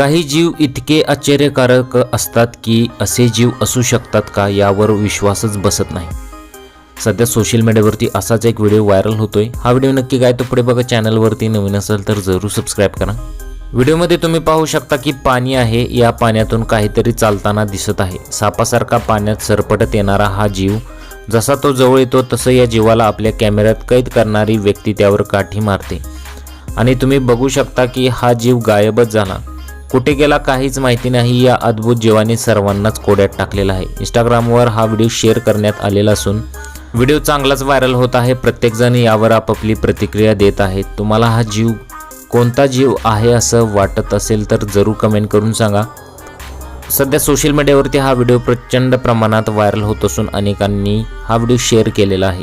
काही जीव इतके आश्चर्यकारक असतात की असे जीव असू शकतात का यावर विश्वासच बसत नाही. सध्या सोशल मीडियावरती असाच एक व्हिडिओ व्हायरल होतोय. हा व्हिडिओ नक्की काय तो पुढे बघा. चॅनलवरती नवीन असेल तर जरूर सबस्क्राईब करा. व्हिडिओमध्ये तुम्ही पाहू शकता की पाणी आहे. या पाण्यातून काहीतरी चालताना दिसत आहे. सापासारखा पाण्यात सरपटत येणारा हा जीव जसा तो जवळ येतो तसं या जीवाला आपल्या कॅमेऱ्यात कैद करणारी व्यक्ती त्यावर काठी मारते. आणि तुम्ही बघू शकता की हा जीव गायबच झाला. कुठे गेला काहीच माहिती नाही. या अद्भुत जीवाने सर्वांनाच कोड्यात टाकलेला आहे. इंस्टाग्रामवर हा व्हिडिओ शेअर करण्यात आलेला असून व्हिडिओ चांगलाच व्हायरल होत आहे. प्रत्येकजण यावर आपापली प्रतिक्रिया देत आहे. तुम्हाला हा जीव कोणता जीव आहे असं वाटत असेल तर जरूर कमेंट करून सांगा. सध्या सोशल मीडियावरती हा व्हिडिओ प्रचंड प्रमाणात व्हायरल होत असून अनेकांनी हा व्हिडिओ शेअर केलेला आहे.